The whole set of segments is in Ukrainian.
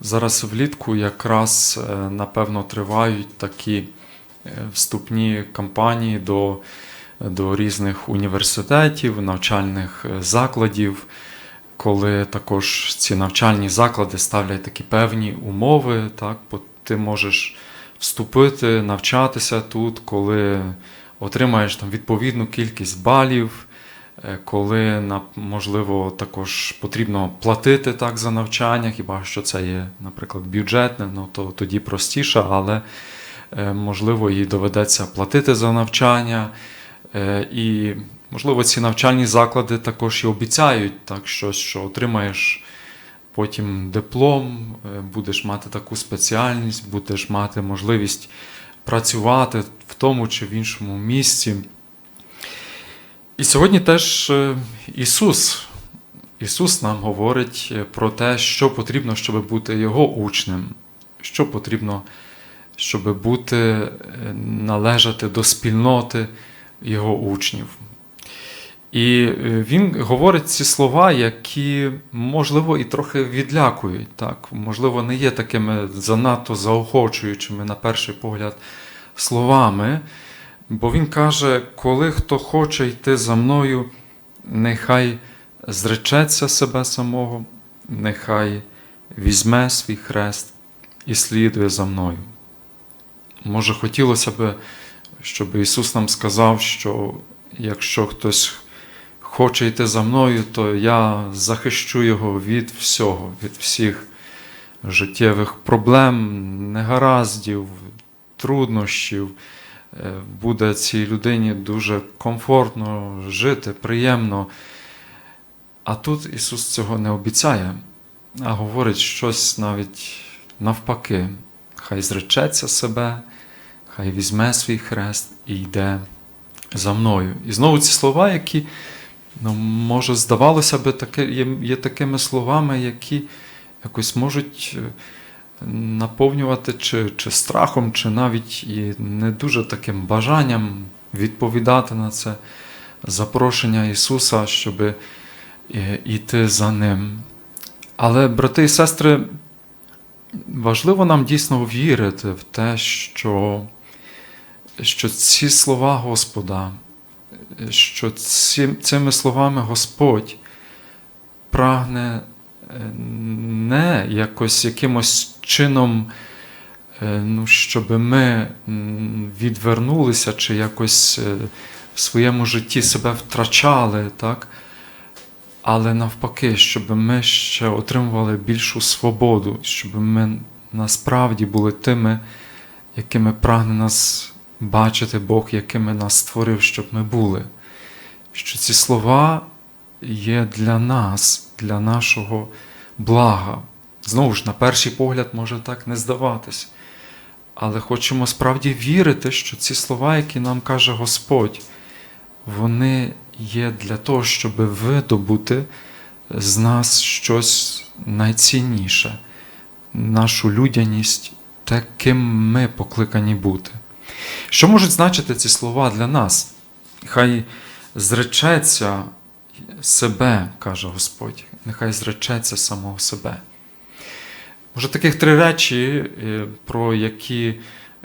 Зараз влітку якраз, е, напевно, тривають такі е, вступні кампанії до, до різних університетів, навчальних е, закладів, коли також ці навчальні заклади ставлять такі певні умови, так, ти можеш вступити, навчатися тут, коли отримаєш там відповідну кількість балів, коли можливо також потрібно платити так за навчання, хіба що це є, наприклад, бюджетне, ну то тоді простіше, але е, можливо і доведеться платити за навчання. Е, І можливо ці навчальні заклади також і обіцяють так, щось, що отримаєш потім диплом, е, будеш мати таку спеціальність, будеш мати можливість працювати в тому чи в іншому місці. І сьогодні теж е, Ісус. Ісус нам говорить е, про те, що потрібно, щоб бути Його учнем, що потрібно, щоб бути, е, належати до спільноти Його учнів. І він говорить ці слова, які, можливо, і трохи відлякують. Так? Можливо, не є такими занадто заохочуючими, на перший погляд, словами. Бо він каже: коли хто хоче йти за мною, нехай зречеться себе самого, нехай візьме свій хрест і слідує за мною. Може, хотілося б, щоб Ісус нам сказав, що якщо хтось хоче йти за мною, то я захищу його від всього, від всіх життєвих проблем, негараздів, труднощів. Е, Буде цій людині дуже комфортно жити, приємно. А тут Ісус цього не обіцяє, а говорить щось навіть навпаки. Хай зречеться себе, хай візьме свій хрест і йде за мною. І знову ці слова, які, ну, може, здавалося би, таке, є, є такими словами, які якось можуть е, наповнювати чи, чи страхом, чи навіть і не дуже таким бажанням відповідати на це запрошення Ісуса, щоб йти за Ним. Але, брати і сестри, важливо нам дійсно вірити в те, що, що ці слова Господа, що ці, цими словами Господь прагне е, не якось якимось чином, е, ну, щоб ми відвернулися чи якось е, в своєму житті себе втрачали, так? але навпаки, щоб ми ще отримували більшу свободу, щоб ми насправді були тими, якими прагне нас бачити Бог, якими нас створив, щоб ми були. Що ці слова є для нас, для нашого блага. Знову ж, на перший погляд, може так не здаватись. Але хочемо справді вірити, що ці слова, які нам каже Господь, вони є для того, щоб видобути з нас щось найцінніше, нашу людяність, те, ким ми покликані бути. Що можуть значити ці слова для нас? Хай зречеться себе, каже Господь, нехай зречеться самого себе. Може, таких три речі, е, про які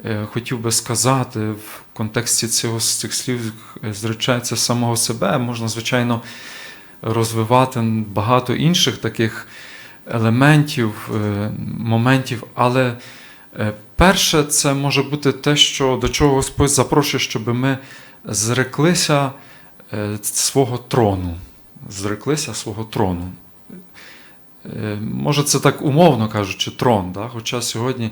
е, хотів би сказати в контексті цього, цих слів е, зречеться самого себе, можна, звичайно, розвивати багато інших таких елементів, моментів, але перше, це може бути те, що до чого Господь запрошує, щоб ми зреклися свого трону. Зреклися свого трону. Е, Може, це так умовно кажучи, трон. Да? Хоча сьогодні,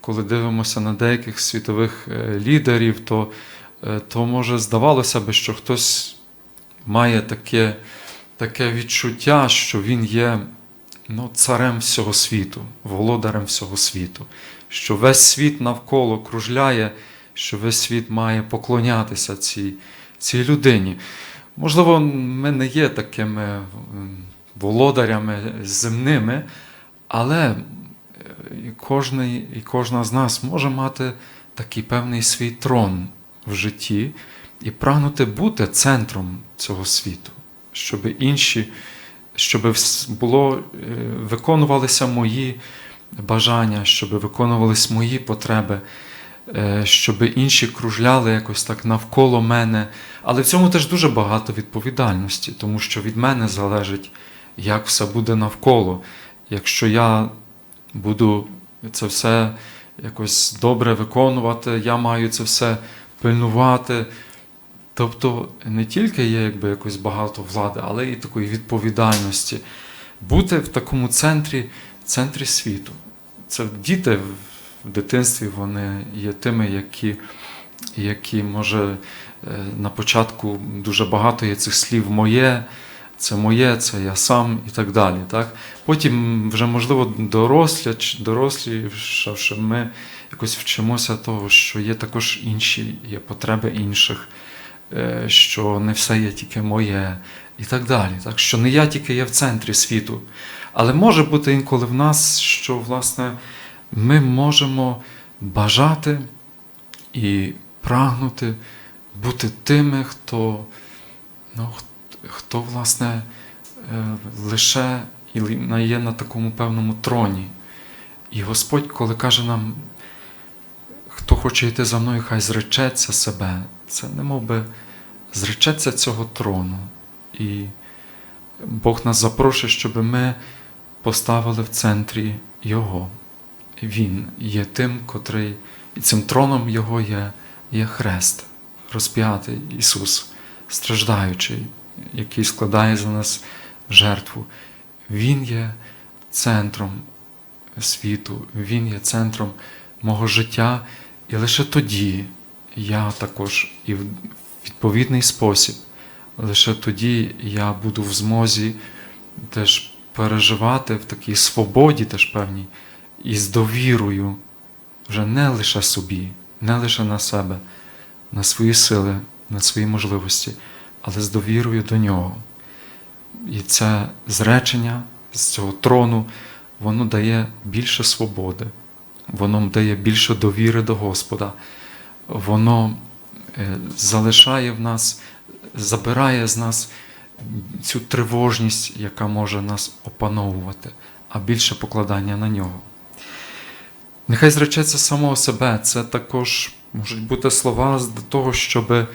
коли дивимося на деяких світових е, лідерів, то, е, то може здавалося би, що хтось має таке, таке відчуття, що він є ну, царем всього світу, володарем всього світу, що весь світ навколо кружляє, що весь світ має поклонятися цій, цій людині. Можливо, ми не є такими володарями земними, але кожний, і кожна з нас може мати такий певний свій трон в житті і прагнути бути центром цього світу, щоб інші, щоб було, е, виконувалися мої бажання, щоб виконувались мої потреби, щоб інші кружляли якось так навколо мене. Але в цьому теж дуже багато відповідальності, тому що від мене залежить, як все буде навколо. Якщо я буду це все якось добре виконувати, я маю це все пильнувати. Тобто не тільки є якби якось багато влади, але і такої відповідальності. Бути в такому центрі, центрі світу. Це діти в- дитинстві вони є тими, які, які може е, на початку дуже багато є цих слів моє, це моє, це я сам і так далі. Так? Потім вже, можливо, дорослі, дорослішавши, ми якось вчимося того, що є також інші, є потреби інших, е, що не все є тільки моє і так далі. Так? Що не я тільки є в центрі світу. Але може бути інколи в нас, що власне ми можемо бажати і прагнути бути тими, хто, ну, хто власне е, лише є на такому певному троні. І Господь, коли каже нам, хто хоче йти за мною, хай зречеться себе, це не мов би зречеться цього трону. І Бог нас запрошує, щоб ми поставили в центрі Його. Він є тим, котрий, і цим троном Його є, є хрест, розп'ятий Ісус, страждаючий, який складає за нас жертву. Він є центром світу, Він є центром мого життя, і лише тоді я також і в відповідний спосіб, лише тоді я буду в змозі теж переживати в такій свободі, теж певній, і з довірою вже не лише собі, не лише на себе, на свої сили, на свої можливості, але з довірою до нього. І це зречення з цього трону, воно дає більше свободи, воно дає більше довіри до Господа, воно е, залишає в нас, забирає з нас цю тривожність, яка може нас опановувати, а більше покладання на нього. Нехай зречеться самого себе. Це також можуть бути слова до того, щоб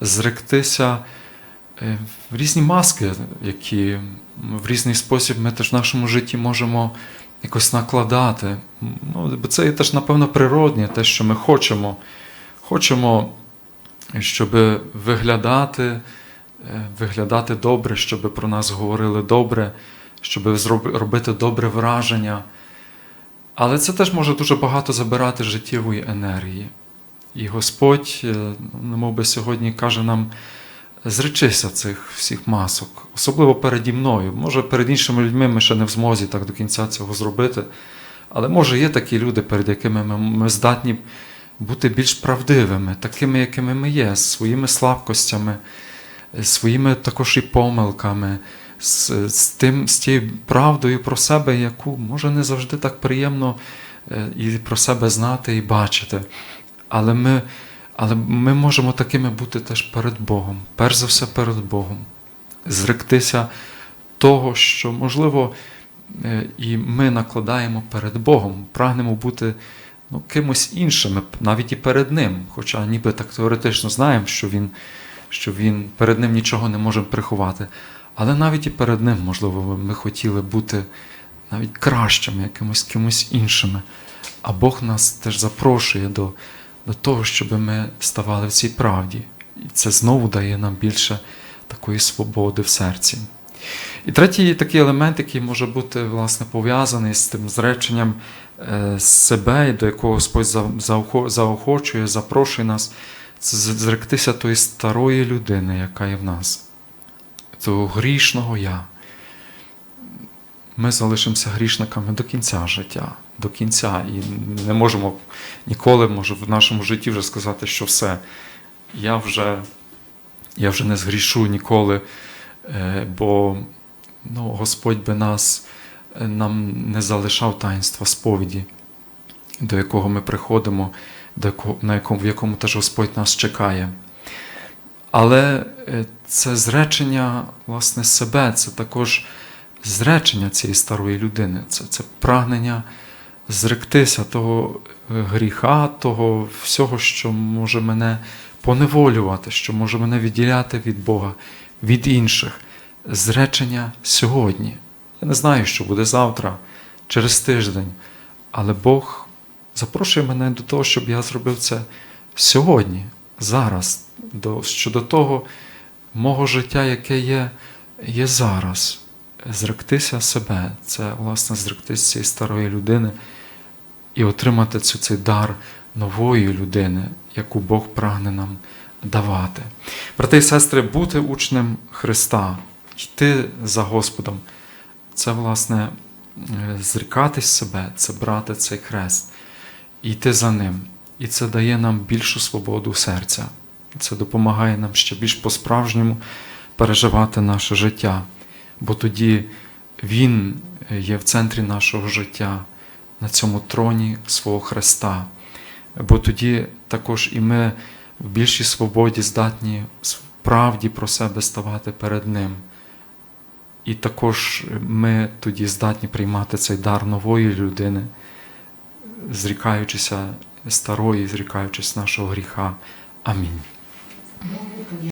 зректися е, в різні маски, які в різний спосіб ми теж в нашому житті можемо якось накладати. Ну, бо це теж, напевно, природне, те, що ми хочемо. Хочемо, щоб виглядати, е, виглядати добре, щоб про нас говорили добре, щоб робити добре враження. Але це теж може дуже багато забирати життєвої енергії. І Господь, е, ну, мов би сьогодні каже нам: зречися цих всіх масок, особливо переді мною. Може, перед іншими людьми ми ще не в змозі так до кінця цього зробити. Але може є такі люди, перед якими ми, ми здатні бути більш правдивими, такими, якими ми є, своїми слабкостями, своїми також і помилками, з, з, тим, з тією правдою про себе, яку може не завжди так приємно е, і про себе знати і бачити. Але ми, але ми можемо такими бути теж перед Богом, перш за все перед Богом, зректися того, що, можливо, е, і ми накладаємо перед Богом, прагнемо бути ну, кимось іншим, навіть і перед Ним. Хоча ніби так теоретично знаємо, що Він, що він перед Ним нічого не можемо приховати. Але навіть і перед Ним, можливо, ми хотіли бути навіть кращими, якимось кимось іншими. А Бог нас теж запрошує до, до того, щоб ми ставали в цій правді. І це знову дає нам більше такої свободи в серці. І третій такий елемент, який може бути власне пов'язаний з тим зреченням е, себе, до якого Господь заохочує, запрошує нас, це зректися тої старої людини, яка є в нас, того грішного я. Ми залишимося грішниками до кінця життя, до кінця. І не можемо ніколи, може, в нашому житті вже сказати, що все, я вже, я вже не згрішу ніколи, е, бо ну, Господь би нас е, нам не залишав таїнства сповіді, до якого ми приходимо, до якого, на якому, в якому теж Господь нас чекає. Але е, це зречення власне себе, це також зречення цієї старої людини, це, це прагнення зректися того е, гріха, того всього, що може мене поневолювати, що може мене відділяти від Бога, від інших. Зречення сьогодні. Я не знаю, що буде завтра, через тиждень, але Бог запрошує мене до того, щоб я зробив це сьогодні, зараз, до, щодо того мого життя, яке є, є зараз. Зректися себе, це власне зректися цієї старої людини і отримати цю, цей дар нової людини, яку Бог прагне нам давати. Брати і сестри, бути учнем Христа, йти за Господом, це, власне, е, зрікатись себе, це брати цей хрест, йти за ним. І це дає нам більшу свободу серця. Це допомагає нам ще більш по-справжньому переживати наше життя. Бо тоді Він є в центрі нашого життя, на цьому троні свого Христа. Бо тоді також і ми в більшій свободі здатні в правді про себе ставати перед Ним. І також ми тоді здатні приймати цей дар нової людини, зрікаючися старої, зрікаючись нашого гріха. Амінь.